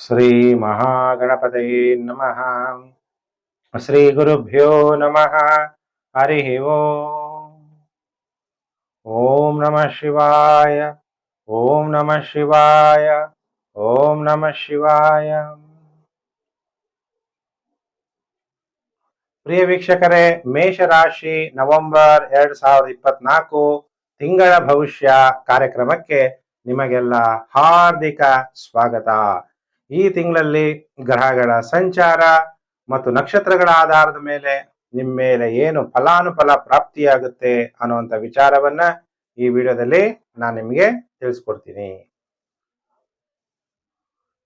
ಶ್ರೀ ಮಹಾಗಣಪತಯೇ ನಮಃ ಶ್ರೀ ಗುರುಭ್ಯೋ ನಮಃ ಹರಿ ಓಂ ಓಂ ನಮಃ ಶಿವಾಯ ಓಂ ನಮಃ ಶಿವಾಯ ಓಂ ನಮಃ ಶಿವಾಯ ಪ್ರಿಯ ವೀಕ್ಷಕರೇ ಮೇಷರಾಶಿ ನವೆಂಬರ್ ಎರಡ್ ಸಾವಿರದ ಇಪ್ಪತ್ನಾಲ್ಕು ತಿಂಗಳ ಭವಿಷ್ಯ ಕಾರ್ಯಕ್ರಮಕ್ಕೆ ನಿಮಗೆಲ್ಲ ಹಾರ್ದಿಕ ಸ್ವಾಗತ. ಈ ತಿಂಗಳಲ್ಲಿ ಗ್ರಹಗಳ ಸಂಚಾರ ಮತ್ತು ನಕ್ಷತ್ರಗಳ ಆಧಾರದ ಮೇಲೆ ನಿಮ್ಮ ಮೇಲೆ ಏನು ಫಲಾನುಫಲ ಪ್ರಾಪ್ತಿಯಾಗುತ್ತೆ ಅನ್ನುವಂಥ ವಿಚಾರವನ್ನ ಈ ವಿಡಿಯೋದಲ್ಲಿ ನಾನು ನಿಮಗೆ ತಿಳಿಸ್ಕೊಡ್ತೀನಿ.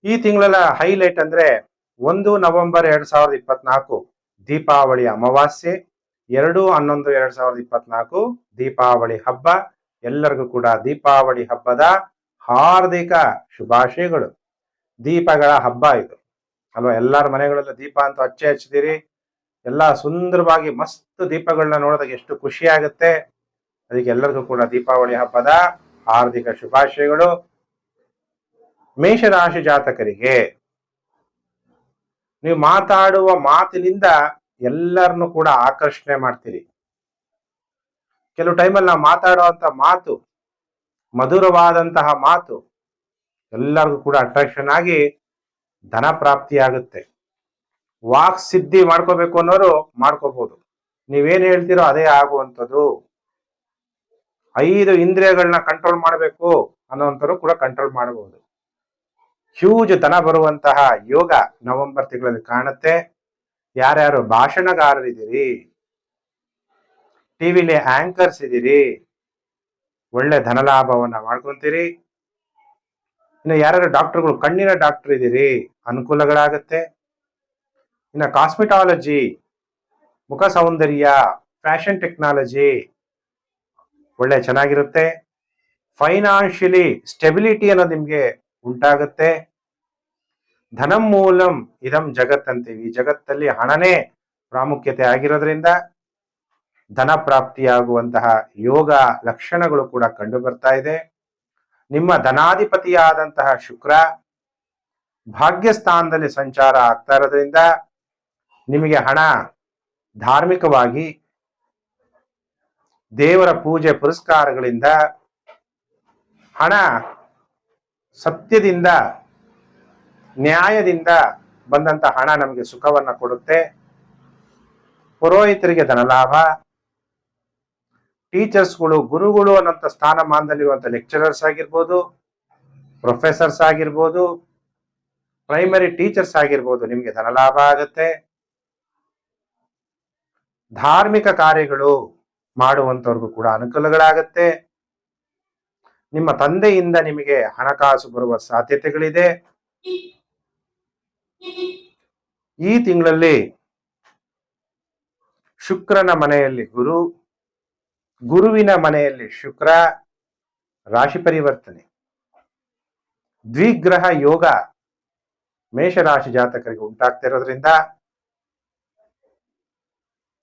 ಈ ತಿಂಗಳ ಹೈಲೈಟ್ ಅಂದ್ರೆ ಒಂದು ನವೆಂಬರ್ ಎರಡ್ ಸಾವಿರದ ಇಪ್ಪತ್ನಾಲ್ಕು ದೀಪಾವಳಿ ಅಮಾವಾಸ್ಯೆ, ಎರಡು ಹನ್ನೊಂದು ಎರಡ್ ಸಾವಿರದ ಇಪ್ಪತ್ನಾಲ್ಕು ದೀಪಾವಳಿ ಹಬ್ಬ. ಎಲ್ಲರಿಗೂ ಕೂಡ ದೀಪಾವಳಿ ಹಬ್ಬದ ಹಾರ್ದಿಕ ಶುಭಾಶಯಗಳು. ದೀಪಗಳ ಹಬ್ಬ ಇದು. ಅಲ್ವಾ? ಎಲ್ಲರ ಮನೆಗಳಲ್ಲೂ ದೀಪ ಅಂತ ಹಚ್ಚೆ ಹಚ್ಚಿದಿರಿ. ಎಲ್ಲ ಸುಂದರವಾಗಿ ಮಸ್ತ್ ದೀಪಗಳನ್ನ ನೋಡಿದಾಗ ಎಷ್ಟು ಖುಷಿ ಆಗುತ್ತೆ. ಅದಕ್ಕೆ ಎಲ್ಲರಿಗೂ ಕೂಡ ದೀಪಾವಳಿ ಹಬ್ಬದ ಹಾರ್ದಿಕ ಶುಭಾಶಯಗಳು. ಮೇಷರಾಶಿ ಜಾತಕರಿಗೆ ನೀವು ಮಾತಾಡುವ ಮಾತಿನಿಂದ ಎಲ್ಲರನ್ನು ಕೂಡ ಆಕರ್ಷಣೆ ಮಾಡ್ತೀರಿ. ಕೆಲವು ಟೈಮಲ್ಲಿ ನಾವು ಮಾತಾಡುವಂತ ಮಾತು, ಮಧುರವಾದಂತಹ ಮಾತು ಎಲ್ಲರಿಗೂ ಕೂಡ ಅಟ್ರಾಕ್ಷನ್ ಆಗಿ ಧನ ಪ್ರಾಪ್ತಿಯಾಗುತ್ತೆ ವಾಕ್ ಸಿದ್ಧಿ ಮಾಡ್ಕೋಬೇಕು ಅನ್ನೋರು ಮಾಡ್ಕೋಬಹುದು ನೀವೇನು ಹೇಳ್ತೀರೋ ಅದೇ ಆಗುವಂಥದ್ದು. ಐದು ಇಂದ್ರಿಯಗಳನ್ನ ಕಂಟ್ರೋಲ್ ಮಾಡಬೇಕು ಅನ್ನೋವಂಥವ್ರು ಕೂಡ ಕಂಟ್ರೋಲ್ ಮಾಡಬಹುದು ಹ್ಯೂಜ್ ಧನ ಬರುವಂತಹ ಯೋಗ ನವೆಂಬರ್ ತಿಂಗಳಲ್ಲಿ ಕಾಣುತ್ತೆ. ಯಾರ್ಯಾರು ಭಾಷಣಗಾರರಿದ್ದೀರಿ ಟಿವಿಲಿ ಆಂಕರ್ಸ್ ಇದ್ದೀರಿ, ಒಳ್ಳೆ ಧನಲಾಭವನ್ನ ಮಾಡ್ಕೊಂತೀರಿ. ಇನ್ನು ಯಾರು ಡಾಕ್ಟರ್ಗಳು ಕಣ್ಣಿನ ಡಾಕ್ಟರ್ ಇದ್ದೀರಿ ಅನುಕೂಲಗಳಾಗತ್ತೆ. ಇನ್ನು ಕಾಸ್ಮೆಟಾಲಜಿ ಮುಖ ಸೌಂದರ್ಯ ಫ್ಯಾಷನ್ ಟೆಕ್ನಾಲಜಿ ಒಳ್ಳೆ ಚೆನ್ನಾಗಿರುತ್ತೆ. ಫೈನಾನ್ಷಿಯಲಿ ಸ್ಟೆಬಿಲಿಟಿ ಅನ್ನೋದು ನಿಮಗೆ ಉಂಟಾಗುತ್ತೆ. ಧನಂ ಮೂಲಂ ಇದಂ ಜಗತ್ ಅಂತೀವಿ. ಈ ಜಗತ್ತಲ್ಲಿ ಹಣನೇ ಪ್ರಾಮುಖ್ಯತೆ ಆಗಿರೋದ್ರಿಂದ ಧನ ಪ್ರಾಪ್ತಿಯಾಗುವಂತಹ ಯೋಗ ಲಕ್ಷಣಗಳು ಕೂಡ ಕಂಡು ಬರ್ತಾ ಇದೆ. ನಿಮ್ಮ ಧನಾಧಿಪತಿಯಾದಂತಹ ಶುಕ್ರ ಭಾಗ್ಯಸ್ಥಾನದಲ್ಲಿ ಸಂಚಾರ ಆಗ್ತಾ ಇರೋದ್ರಿಂದ ನಿಮಗೆ ಹಣ ಧಾರ್ಮಿಕವಾಗಿ ದೇವರ ಪೂಜೆ ಪುರಸ್ಕಾರಗಳಿಂದ ಹಣ ಸತ್ಯದಿಂದ, ನ್ಯಾಯದಿಂದ ಬಂದಂತ ಹಣ ನಮಗೆ ಸುಖವನ್ನ ಕೊಡುತ್ತೆ. ಪುರೋಹಿತರಿಗೆ ಧನಲಾಭ. ಟೀಚರ್ಸ್ಗಳು, ಗುರುಗಳು ಅನ್ನೋಂಥ ಸ್ಥಾನಮಾನದಲ್ಲಿರುವಂಥ ಲೆಕ್ಚರರ್ಸ್ ಆಗಿರ್ಬೋದು ಪ್ರೊಫೆಸರ್ಸ್ ಆಗಿರ್ಬೋದು ಪ್ರೈಮರಿ ಟೀಚರ್ಸ್ ಆಗಿರ್ಬೋದು, ನಿಮಗೆ ಧನಲಾಭ ಆಗುತ್ತೆ. ಧಾರ್ಮಿಕ ಕಾರ್ಯಗಳು ಮಾಡುವಂತವ್ರಿಗೂ ಕೂಡ ಅನುಕೂಲಗಳಾಗತ್ತೆ. ನಿಮ್ಮ ತಂದೆಯಿಂದ ನಿಮಗೆ ಹಣಕಾಸು ಬರುವ ಸಾಧ್ಯತೆಗಳಿದೆ. ಈ ತಿಂಗಳಲ್ಲಿ ಶುಕ್ರನ ಮನೆಯಲ್ಲಿ ಗುರು ಗುರುವಿನ ಮನೆಯಲ್ಲಿ ಶುಕ್ರ, ರಾಶಿ ಪರಿವರ್ತನೆ, ದ್ವಿಗ್ರಹ ಯೋಗ ಮೇಷರಾಶಿ ಜಾತಕರಿಗೆ ಉಂಟಾಗ್ತಿರೋದ್ರಿಂದ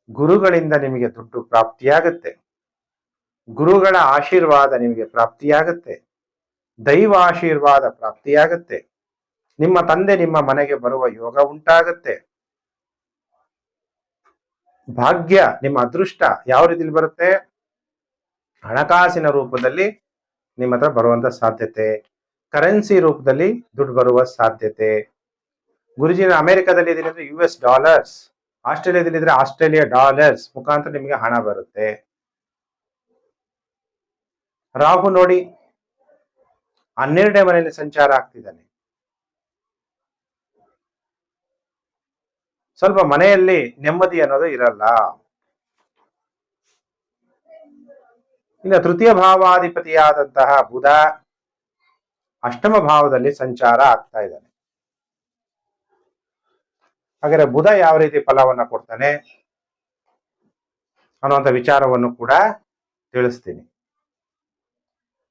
ಗುರುಗಳಿಂದ ನಿಮಗೆ ದುಡ್ಡು ಪ್ರಾಪ್ತಿಯಾಗುತ್ತೆ. ಗುರುಗಳ ಆಶೀರ್ವಾದ ನಿಮಗೆ ಪ್ರಾಪ್ತಿಯಾಗುತ್ತೆ. ದೈವ ಆಶೀರ್ವಾದ ಪ್ರಾಪ್ತಿಯಾಗುತ್ತೆ. ನಿಮ್ಮ ತಂದೆ ನಿಮ್ಮ ಮನೆಗೆ ಬರುವ ಯೋಗ ಉಂಟಾಗುತ್ತೆ. ಭಾಗ್ಯ ನಿಮ್ಮ ಅದೃಷ್ಟ ಯಾವ ರೀತಿಲಿ ಬರುತ್ತೆ? ಹಣಕಾಸಿನ ರೂಪದಲ್ಲಿ ನಿಮ್ಮ ಹತ್ರ ಬರುವಂತ ಸಾಧ್ಯತೆ ಕರೆನ್ಸಿ ರೂಪದಲ್ಲಿ ದುಡ್ಡು ಬರುವ ಸಾಧ್ಯತೆ. ಗುರುಜಿನ ಅಮೆರಿಕಾದಲ್ಲಿ ಇದೀನಿ ಅಂದ್ರೆ ಯು ಎಸ್ ಡಾಲರ್ಸ್ ಆಸ್ಟ್ರೇಲಿಯಾದಲ್ಲಿ ಇದ್ರೆ ಆಸ್ಟ್ರೇಲಿಯಾ ಡಾಲರ್ಸ್ ಮುಖಾಂತರ ನಿಮಗೆ ಹಣ ಬರುತ್ತೆ. ರಾಹು ನೋಡಿ, ಹನ್ನೆರಡನೇ ಮನೆಯಲ್ಲಿ ಸಂಚಾರ ಆಗ್ತಿದ್ದಾನೆ. ಸ್ವಲ್ಪ ಮನೆಯಲ್ಲಿ ನೆಮ್ಮದಿ ಅನ್ನೋದು ಇರಲ್ಲ. ಇನ್ನು ತೃತೀಯ ಭಾವಾಧಿಪತಿಯಾದಂತಹ ಬುಧ ಅಷ್ಟಮ ಭಾವದಲ್ಲಿ ಸಂಚಾರ ಆಗ್ತಾ ಇದ್ದಾನೆ. ಹಾಗಾದ್ರೆ ಬುಧ ಯಾವ ರೀತಿ ಫಲವನ್ನ ಕೊಡ್ತಾನೆ ಅನ್ನುವಂಥ ವಿಚಾರವನ್ನು ಕೂಡ ತಿಳಿಸ್ತೀನಿ.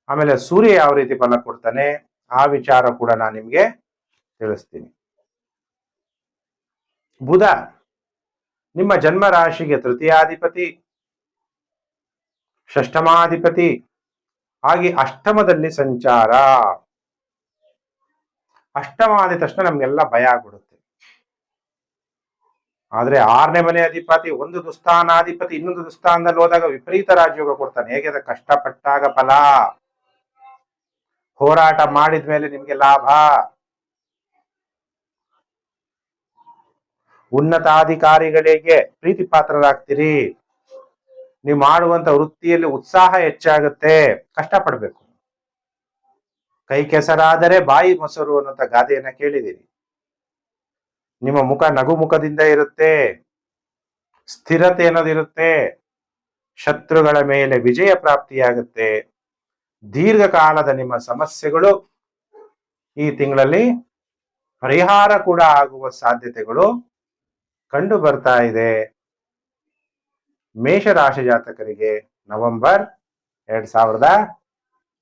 ಆಮೇಲೆ ಸೂರ್ಯ ಯಾವ ರೀತಿ ಫಲ ಕೊಡ್ತಾನೆ ಆ ವಿಚಾರ ಕೂಡ ನಾನು ನಿಮ್ಗೆ ತಿಳಿಸ್ತೀನಿ. ಬುಧ ನಿಮ್ಮ ಜನ್ಮ ರಾಶಿಗೆ ತೃತೀಯಾಧಿಪತಿ ಷಷ್ಠಮಾಧಿಪತಿ. ಹಾಗೆ ಅಷ್ಟಮದಲ್ಲಿ ಸಂಚಾರ. ಅಷ್ಟಮ ಆದ ತಕ್ಷಣ ನಮ್ಗೆಲ್ಲ ಭಯ ಆಗ್ಬಿಡುತ್ತೆ ಆದ್ರೆ ಆರನೇ ಮನೆ ಅಧಿಪತಿ, ಒಂದು ದುಸ್ಥಾನಾಧಿಪತಿ, ಇನ್ನೊಂದು ದುಸ್ಥಾನದಲ್ಲಿ ಹೋದಾಗ ವಿಪರೀತ ರಾಜಯೋಗ ಕೊಡ್ತಾನೆ. ಹೇಗೆ ಅದ ಕಷ್ಟಪಟ್ಟಾಗ ಫಲ? ಹೋರಾಟ ಮಾಡಿದ ಮೇಲೆ ನಿಮ್ಗೆ ಲಾಭ? ಉನ್ನತಾಧಿಕಾರಿಗಳಿಗೆ ಪ್ರೀತಿ ಪಾತ್ರರಾಗ್ತೀರಿ ನೀವು ಮಾಡುವಂತ ವೃತ್ತಿಯಲ್ಲಿ ಉತ್ಸಾಹ ಹೆಚ್ಚಾಗುತ್ತೆ. ಕಷ್ಟಪಡ್ಬೇಕು. ಕೈ ಕೆಸರಾದರೆ ಬಾಯಿ ಮೊಸರು ಅನ್ನೋಂಥ ಗಾದೆಯನ್ನ ಕೇಳಿದ್ದೀನಿ. ನಿಮ್ಮ ಮುಖ ನಗು ಮುಖದಿಂದ ಇರುತ್ತೆ. ಸ್ಥಿರತೆ ಅನ್ನೋದಿರುತ್ತೆ ಶತ್ರುಗಳ ಮೇಲೆ ವಿಜಯ ಪ್ರಾಪ್ತಿಯಾಗುತ್ತೆ. ದೀರ್ಘಕಾಲದ ನಿಮ್ಮ ಸಮಸ್ಯೆಗಳು ಈ ತಿಂಗಳಲ್ಲಿ ಪರಿಹಾರ ಕೂಡ ಆಗುವ ಸಾಧ್ಯತೆಗಳು ಕಂಡು ಬರ್ತಾ ಇದೆ. ಮೇಷರಾಶಿ ಜಾತಕರಿಗೆ ನವೆಂಬರ್ ಎರಡ್ ಸಾವಿರದ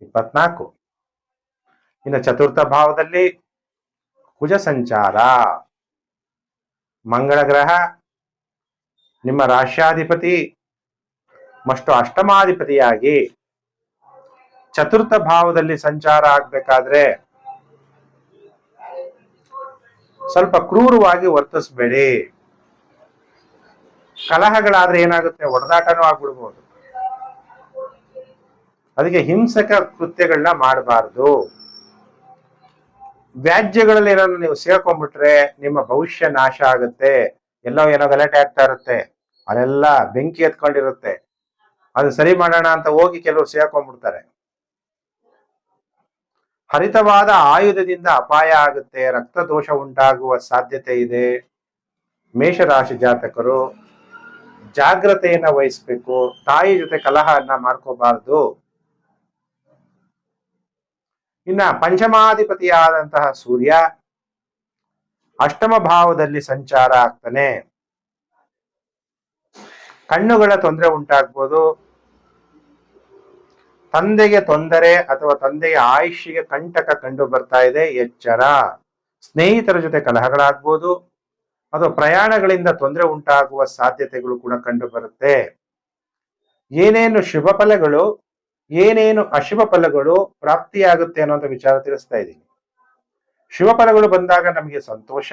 ಇಪ್ಪತ್ನಾಲ್ಕು. ಇನ್ನು ಚತುರ್ಥ ಭಾವದಲ್ಲಿ ಕುಜ ಸಂಚಾರ. ಮಂಗಳ ಗ್ರಹ, ನಿಮ್ಮ ರಾಶ್ಯಾಧಿಪತಿ ಮತ್ತು ಅಷ್ಟಮಾಧಿಪತಿಯಾಗಿ ಚತುರ್ಥ ಭಾವದಲ್ಲಿ ಸಂಚಾರ ಆಗ್ಬೇಕಾದ್ರೆ ಸ್ವಲ್ಪ ಕ್ರೂರವಾಗಿ ವರ್ತಿಸ್ಬೇಡಿ. ಕಲಹಗಳಾದ್ರೆ ಏನಾಗುತ್ತೆ? ಒಡೆದಾಟನೂ ಆಗ್ಬಿಡ್ಬೋದು. ಅದಕ್ಕೆ ಹಿಂಸಕ ಕೃತ್ಯಗಳನ್ನ ಮಾಡಬಾರ್ದು. ವ್ಯಾಜ್ಯಗಳಲ್ಲಿ ಏನಾದ್ರು ನೀವು ಸೇರ್ಕೊಂಡ್ಬಿಟ್ರೆ ನಿಮ್ಮ ಭವಿಷ್ಯ ನಾಶ ಆಗುತ್ತೆ. ಎಲ್ಲೋ ಏನೋ ಗಲಾಟೆ ಆಗ್ತಾ ಇರುತ್ತೆ. ಅಲ್ಲೆಲ್ಲ ಬೆಂಕಿ ಎತ್ಕೊಂಡಿರುತ್ತೆ. ಅದು ಸರಿ ಮಾಡೋಣ ಅಂತ ಹೋಗಿ ಕೆಲವರು ಸೇರ್ಕೊಂಡ್ಬಿಡ್ತಾರೆ. ಹರಿತವಾದ ಆಯುಧದಿಂದ ಅಪಾಯ ಆಗುತ್ತೆ. ರಕ್ತ ದೋಷ ಉಂಟಾಗುವ ಸಾಧ್ಯತೆ ಇದೆ. ಮೇಷರಾಶಿ ಜಾತಕರು ಜಾಗ್ರತೆಯನ್ನ ವಹಿಸ್ಬೇಕು, ತಾಯಿ ಜೊತೆ ಕಲಹವನ್ನ ಮಾಡ್ಕೋಬಾರ್ದು. ಇನ್ನ ಪಂಚಮಾಧಿಪತಿಯಾದಂತಹ ಸೂರ್ಯ ಅಷ್ಟಮ ಭಾವದಲ್ಲಿ ಸಂಚಾರ ಆಗ್ತಾನೆ. ಕಣ್ಣುಗಳ ತೊಂದರೆ ಉಂಟಾಗ್ಬೋದು. ತಂದೆಗೆ ತೊಂದರೆ ಅಥವಾ ತಂದೆಯ ಆಯುಷ್ಯಗೆ ಕಂಟಕ ಕಂಡು ಬರ್ತಾ ಇದೆ, ಎಚ್ಚರ. ಸ್ನೇಹಿತರ ಜೊತೆ ಕಲಹಗಳಾಗ್ಬೋದು. ಅಥವಾ ಪ್ರಯಾಣಗಳಿಂದ ತೊಂದರೆ ಉಂಟಾಗುವ ಸಾಧ್ಯತೆಗಳು ಕೂಡ ಕಂಡು ಬರುತ್ತೆ ಏನೇನು ಶುಭ ಫಲಗಳು, ಏನೇನು ಅಶುಭ ಫಲಗಳು ಪ್ರಾಪ್ತಿಯಾಗುತ್ತೆ ಅನ್ನೋಂಥ ವಿಚಾರ ತಿಳಿಸ್ತಾ ಇದ್ದೀನಿ. ಶುಭ ಫಲಗಳು ಬಂದಾಗ ನಮಗೆ ಸಂತೋಷ,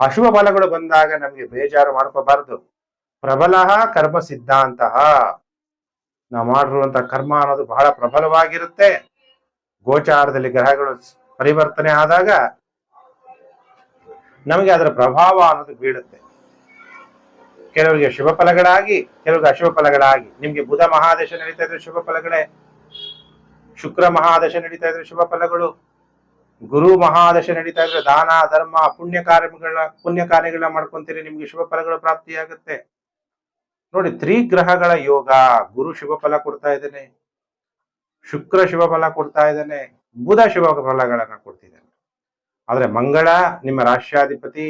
ಅಶುಭ ಫಲಗಳು ಬಂದಾಗ ನಮಗೆ ಬೇಜಾರು ಮಾಡ್ಕೋಬಾರದು. ಪ್ರಬಲ ಕರ್ಮ ಸಿದ್ಧಾಂತ. ನಾವು ಮಾಡಿರುವಂತಹ ಕರ್ಮ ಅನ್ನೋದು ಬಹಳ ಪ್ರಬಲವಾಗಿರುತ್ತೆ. ಗೋಚಾರದಲ್ಲಿ ಗ್ರಹಗಳು ಪರಿವರ್ತನೆ ಆದಾಗ ನಮಗೆ ಅದರ ಪ್ರಭಾವ ಅನ್ನೋದು ಬೀಳುತ್ತೆ. ಕೆಲವರಿಗೆ ಶುಭ ಫಲಗಳಾಗಿ, ಕೆಲವರಿಗೆ ಅಶುಭ ಫಲಗಳಾಗಿ. ನಿಮ್ಗೆ ಬುಧ ಮಹಾದಶ ನಡೀತಾ ಇದ್ರೆ ಶುಭ ಫಲಗಳೇ. ಶುಕ್ರ ಮಹಾದಶ ನಡೀತಾ ಇದ್ರೆ ಶುಭ ಫಲಗಳು. ಗುರು ಮಹಾದಶ ನಡೀತಾ ಇದ್ರೆ ದಾನ, ಧರ್ಮ, ಪುಣ್ಯ ಕಾರ್ಯಗಳ, ಪುಣ್ಯ ಕಾರ್ಯಗಳನ್ನ ಮಾಡ್ಕೊಂತೀರಿ, ನಿಮ್ಗೆ ಶುಭ ಫಲಗಳು ಪ್ರಾಪ್ತಿಯಾಗುತ್ತೆ. ನೋಡಿ, ತ್ರಿಗ್ರಹಗಳ ಯೋಗ. ಗುರು ಶುಭ ಫಲ ಕೊಡ್ತಾ ಇದ್ದಾನೆ. ಶುಕ್ರ ಶುಭ ಫಲ ಕೊಡ್ತಾ ಇದ್ದಾನೆ. ಬುಧ ಶುಭ ಫಲಗಳನ್ನ ಕೊಡ್ತಿದ್ದಾನೆ. ಆದ್ರೆ ಮಂಗಳ ನಿಮ್ಮ ರಾಷ್ಟ್ರಾಧಿಪತಿ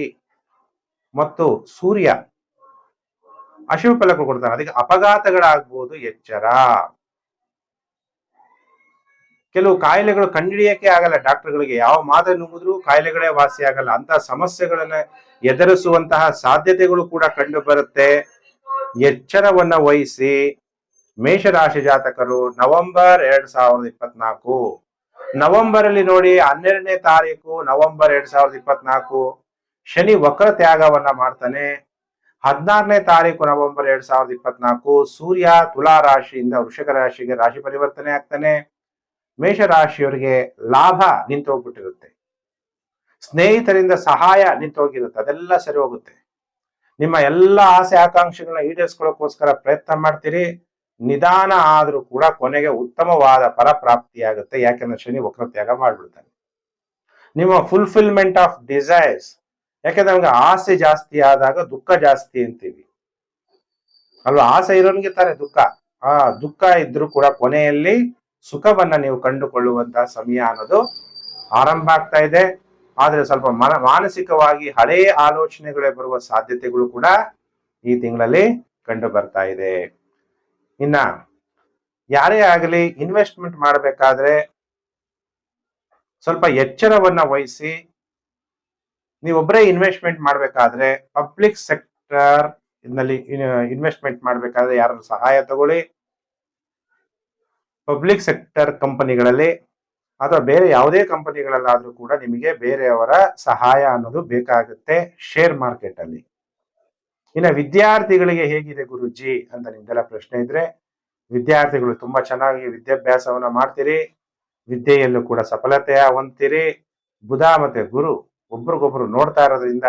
ಮತ್ತು ಸೂರ್ಯ ಅಶುಭ ಫಲಕ ಕೊಡ್ತಾರೆ. ಅದಕ್ಕೆ ಅಪಘಾತಗಳಾಗ್ಬೋದು, ಎಚ್ಚರ. ಕೆಲವು ಕಾಯಿಲೆಗಳು ಕಂಡಿಡಿಯಕ್ಕೆ ಆಗಲ್ಲ ಡಾಕ್ಟರ್ಗಳಿಗೆ. ಯಾವ ಮಾತ್ರ ನುಂಗಿದ್ರು ಕಾಯಿಲೆಗಳೇ ವಾಸಿ ಆಗಲ್ಲ. ಅಂತ ಸಮಸ್ಯೆಗಳನ್ನ ಎದುರಿಸುವಂತಹ ಸಾಧ್ಯತೆಗಳು ಕೂಡ ಕಂಡು ಬರುತ್ತೆ ಎಚ್ಚರವನ್ನ ವಹಿಸಿ ಮೇಷರಾಶಿ ಜಾತಕರು ನವೆಂಬರ್ ಎರಡ್ ಸಾವಿರದ ಇಪ್ಪತ್ನಾಲ್ಕು. ನವೆಂಬರ್ ಅಲ್ಲಿ ನೋಡಿ ಹನ್ನೆರಡನೇ ತಾರೀಕು ನವೆಂಬರ್ ಎರಡ್ ಸಾವಿರದ ಇಪ್ಪತ್ನಾಲ್ಕು. ಶನಿ ವಕ್ರ ತ್ಯಾಗವನ್ನ ಮಾಡ್ತಾನೆ. ಹದಿನಾರನೇ ತಾರೀಕು ನವೆಂಬರ್ ಎರಡ್ ಸಾವಿರದ ಇಪ್ಪತ್ನಾಲ್ಕು. ಸೂರ್ಯ ತುಲಾ ರಾಶಿಯಿಂದ ವೃಷಕ ರಾಶಿಗೆ ರಾಶಿ ಪರಿವರ್ತನೆ ಆಗ್ತಾನೆ. ಮೇಷರಾಶಿಯವರಿಗೆ ಲಾಭ ನಿಂತೋಗ್ಬಿಟ್ಟಿರುತ್ತೆ. ಸ್ನೇಹಿತರಿಂದ ಸಹಾಯ ನಿಂತೋಗಿರುತ್ತೆ. ಅದೆಲ್ಲ ಸರಿ ಹೋಗುತ್ತೆ. ನಿಮ್ಮ ಎಲ್ಲ ಆಸೆ, ಆಕಾಂಕ್ಷೆಗಳನ್ನ ಈಡೇರಿಸ್ಕೊಳ್ಳೋಕೋಸ್ಕರ ಪ್ರಯತ್ನ ಮಾಡ್ತೀರಿ. ನಿಧಾನ ಆದರೂ ಕೂಡ ಕೊನೆಗೆ ಉತ್ತಮವಾದ ಫಲ ಪ್ರಾಪ್ತಿಯಾಗುತ್ತೆ. ಯಾಕೆಂದ್ರೆ ಶನಿ ವಕ್ರತ್ಯಾಗ ಮಾಡ್ಬಿಡ್ತಾನೆ. ನಿಮ್ಮ ಫುಲ್ಫಿಲ್ಮೆಂಟ್ ಆಫ್ ಡಿಸೈರ್ಸ್ ಯಾಕೆಂದ್ರೆ ನಮ್ಗೆ ಆಸೆ ಜಾಸ್ತಿ ಆದಾಗ ದುಃಖ ಜಾಸ್ತಿ ಅಂತೀವಿ. ಅಲ್ವಾ? ಆಸೆ ಇರೋನ್ಗೆ ತಾನೆ ದುಃಖ. ಆ ದುಃಖ ಇದ್ರೂ ಕೂಡ ಕೊನೆಯಲ್ಲಿ ಸುಖವನ್ನ ನೀವು ಕಂಡುಕೊಳ್ಳುವಂತಹ ಸಮಯ ಅನ್ನೋದು ಆರಂಭ ಆಗ್ತಾ ಇದೆ. ಆದ್ರೆ ಸ್ವಲ್ಪ ಮನ ಮಾನಸಿಕವಾಗಿ ಹಳೇ ಆಲೋಚನೆಗಳೇ ಬರುವ ಸಾಧ್ಯತೆಗಳು ಕೂಡ ಈ ತಿಂಗಳಲ್ಲಿ ಕಂಡು ಬರ್ತಾ ಇದೆ. ಇನ್ನ ಯಾರೇ ಆಗಲಿ ಇನ್ವೆಸ್ಟ್ಮೆಂಟ್ ಮಾಡಬೇಕಾದ್ರೆ ಸ್ವಲ್ಪ ಎಚ್ಚರವನ್ನ ವಹಿಸಿ ನೀವೊಬ್ಬರೇ ಇನ್ವೆಸ್ಟ್ಮೆಂಟ್ ಮಾಡಬೇಕಾದ್ರೆ ಪಬ್ಲಿಕ್ ಸೆಕ್ಟರ್ನಲ್ಲಿ ಇನ್ವೆಸ್ಟ್ಮೆಂಟ್ ಮಾಡಬೇಕಾದ್ರೆ ಯಾರನ್ನು ಸಹಾಯ ತಗೊಳ್ಳಿ. ಪಬ್ಲಿಕ್ ಸೆಕ್ಟರ್ ಕಂಪನಿಗಳಲ್ಲಿ ಅಥವಾ ಬೇರೆ ಯಾವುದೇ ಕಂಪನಿಗಳಲ್ಲಾದರೂ ಕೂಡ ನಿಮಗೆ ಬೇರೆಯವರ ಸಹಾಯ ಅನ್ನೋದು ಬೇಕಾಗುತ್ತೆ ಶೇರ್ ಮಾರ್ಕೆಟ್ ಅಲ್ಲಿ. ಇನ್ನು ವಿದ್ಯಾರ್ಥಿಗಳಿಗೆ ಹೇಗಿದೆ ಗುರುಜಿ ಅಂತ ನಿಮ್ದೆಲ್ಲ ಪ್ರಶ್ನೆ ಇದ್ರೆ, ವಿದ್ಯಾರ್ಥಿಗಳು ತುಂಬಾ ಚೆನ್ನಾಗಿ ವಿದ್ಯಾಭ್ಯಾಸವನ್ನ ಮಾಡ್ತೀರಿ, ವಿದ್ಯೆಯಲ್ಲೂ ಕೂಡ ಸಫಲತೆಯ ಹೊಂತೀರಿ ಬುಧ ಮತ್ತೆ ಗುರು ಒಬ್ರಿಗೊಬ್ರು ನೋಡ್ತಾ ಇರೋದ್ರಿಂದ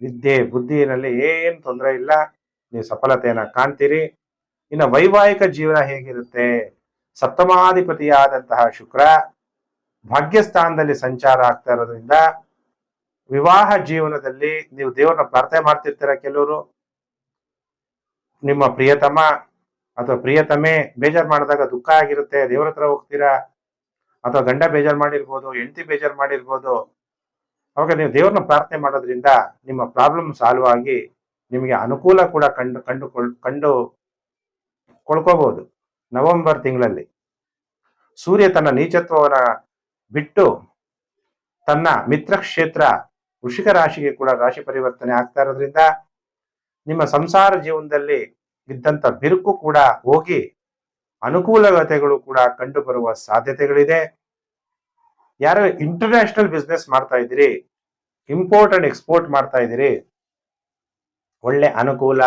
ವಿದ್ಯೆ, ಬುದ್ಧಿನಲ್ಲಿ ಏನ್ ತೊಂದರೆ ಇಲ್ಲ, ನೀವು ಸಫಲತೆಯನ್ನ ಕಾಣ್ತೀರಿ. ಇನ್ನು ವೈವಾಹಿಕ ಜೀವನ ಹೇಗಿರುತ್ತೆ? ಸಪ್ತಮಾಧಿಪತಿಯಾದಂತಹ ಶುಕ್ರ ಭಾಗ್ಯಸ್ಥಾನದಲ್ಲಿ ಸಂಚಾರ ಆಗ್ತಾ ಇರೋದ್ರಿಂದ ವಿವಾಹ ಜೀವನದಲ್ಲಿ ನೀವು ದೇವರನ್ನ ಪ್ರಾರ್ಥನೆ ಮಾಡ್ತಿರ್ತೀರ ಕೆಲವರು? ನಿಮ್ಮ ಪ್ರಿಯತಮ ಅಥವಾ ಪ್ರಿಯತಮೆ ಬೇಜಾರ್ ಮಾಡಿದಾಗ ದುಃಖ ಆಗಿರುತ್ತೆ, ದೇವ್ರ ಹತ್ರ ಹೋಗ್ತೀರಾ? ಅಥವಾ ಗಂಡ ಬೇಜಾರ್ ಮಾಡಿರ್ಬೋದು, ಹೆಂಡತಿ ಬೇಜಾರ್ ಮಾಡಿರ್ಬೋದು, ಅವಾಗ ನೀವು ದೇವ್ರನ್ನ ಪ್ರಾರ್ಥನೆ ಮಾಡೋದ್ರಿಂದ ನಿಮ್ಮ ಪ್ರಾಬ್ಲಮ್ ಸಾಲ್ವ್ ಆಗಿ ನಿಮಗೆ ಅನುಕೂಲ ಕೂಡ ಕಂಡು ಕಂಡು ಕಂಡು ಕೊಳ್ಕೋಬಹುದು ನವೆಂಬರ್ ತಿಂಗಳಲ್ಲಿ. ಸೂರ್ಯ ತನ್ನ ನೀಚತ್ವವನ್ನ ಬಿಟ್ಟು ತನ್ನ ಮಿತ್ರ ಕ್ಷೇತ್ರ ವೃಷಿಕ ರಾಶಿಗೆ ಕೂಡ ರಾಶಿ ಪರಿವರ್ತನೆ ಆಗ್ತಾ ಇರೋದ್ರಿಂದ ನಿಮ್ಮ ಸಂಸಾರ ಜೀವನದಲ್ಲಿ ಇದ್ದಂತ ಬಿರುಕು ಕೂಡ ಹೋಗಿ ಅನುಕೂಲತೆಗಳು ಕೂಡ ಕಂಡು ಬರುವ ಸಾಧ್ಯತೆಗಳಿದೆ. ಯಾರು ಇಂಟರ್ನ್ಯಾಷನಲ್ ಬಿಸ್ನೆಸ್ ಮಾಡ್ತಾ ಇದ್ದೀರಿ ಇಂಪೋರ್ಟ್ ಅಂಡ್ ಎಕ್ಸ್ಪೋರ್ಟ್ ಮಾಡ್ತಾ ಇದ್ದೀರಿ, ಒಳ್ಳೆ ಅನುಕೂಲ,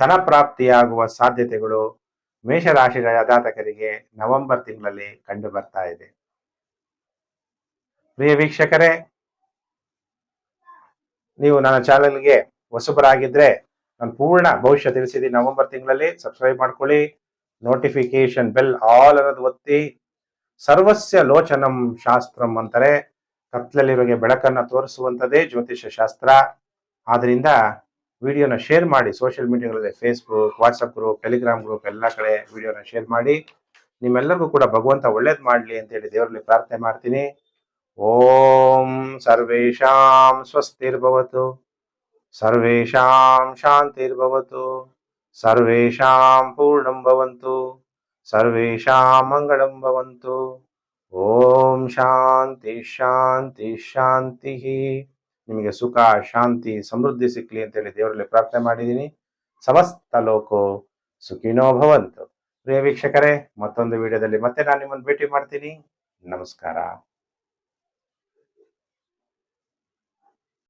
ಧನ ಪ್ರಾಪ್ತಿಯಾಗುವ ಸಾಧ್ಯತೆಗಳು ಮೇಷರಾಶಿ ಜಾತಕರಿಗೆ ನವೆಂಬರ್ ತಿಂಗಳಲ್ಲಿ ಕಂಡು ಬರ್ತಾ ಇದೆ. ಪ್ರಿಯ ವೀಕ್ಷಕರೇ, ನೀವು ನನ್ನ ಚಾನೆಲ್ಗೆ ಹೊಸಬರಾಗಿದ್ರೆ ನಾನು ಪೂರ್ಣ ಭವಿಷ್ಯ ತಿಳಿಸಿದ್ದೀನಿ ನವೆಂಬರ್ ತಿಂಗಳಲ್ಲಿ ಸಬ್ಸ್ಕ್ರೈಬ್ ಮಾಡ್ಕೊಳ್ಳಿ. ನೋಟಿಫಿಕೇಶನ್ ಬೆಲ್ ಆಲ್ ಅನ್ನೋದು ಒತ್ತಿ. ಸರ್ವಸ್ಯ ಲೋಚನಂ ಶಾಸ್ತ್ರಂ ಅಂತಾರೆ. ಕತ್ತಲಲ್ಲಿರೋಗೆ ಬೆಳಕನ್ನ ತೋರಿಸುವಂಥದ್ದೇ ಜ್ಯೋತಿಷ್ಯ ಶಾಸ್ತ್ರ. ಆದ್ದರಿಂದ ವಿಡಿಯೋನ ಶೇರ್ ಮಾಡಿ. Social ಮೀಡಿಯಾಗಳಲ್ಲಿ Facebook WhatsApp group Telegram group ಎಲ್ಲ ಕಡೆ ವಿಡಿಯೋನ ಶೇರ್ ಮಾಡಿ. ನಿಮ್ಮೆಲ್ಲರಿಗೂ ಕೂಡ ಭಗವಂತ ಒಳ್ಳೇದು ಮಾಡ್ಲಿ ಅಂತ ಹೇಳಿ ದೇವರಲ್ಲಿ ಪ್ರಾರ್ಥನೆ ಮಾಡ್ತೀನಿ. ಓಂ ಸರ್ವೇಶಾಂ ಸ್ವಸ್ತಿರ್ಭವತು. ಸರ್ವೇಶಾಂ ಶಾಂತಿರ್ಭವತು ಸರ್ವೇಷಾಂ ಪೂರ್ಣಂ ಭವಂತು ಸರ್ವೇಶಾಂ ಮಂಗಳಂ ಭವಂತು ಓಂ ಶಾಂತಿ ಶಾಂತಿ ಶಾಂತಿ ನಿಮಗೆ ಸುಖ, ಶಾಂತಿ, ಸಮೃದ್ಧಿ ಸಿಕ್ಲಿ ಅಂತ ಹೇಳಿ ದೇವರಲ್ಲಿ ಪ್ರಾರ್ಥನೆ ಮಾಡಿದ್ದೀನಿ. ಸಮಸ್ತ ಲೋಕೋ ಸುಖಿನೋ ಭವಂತು. ಪ್ರಿಯ ವೀಕ್ಷಕರೇ, ಮತ್ತೊಂದು ವಿಡಿಯೋದಲ್ಲಿ ಮತ್ತೆ ನಾನು ನಿಮ್ಮನ್ನು ಭೇಟಿ ಮಾಡ್ತೀನಿ. ನಮಸ್ಕಾರ.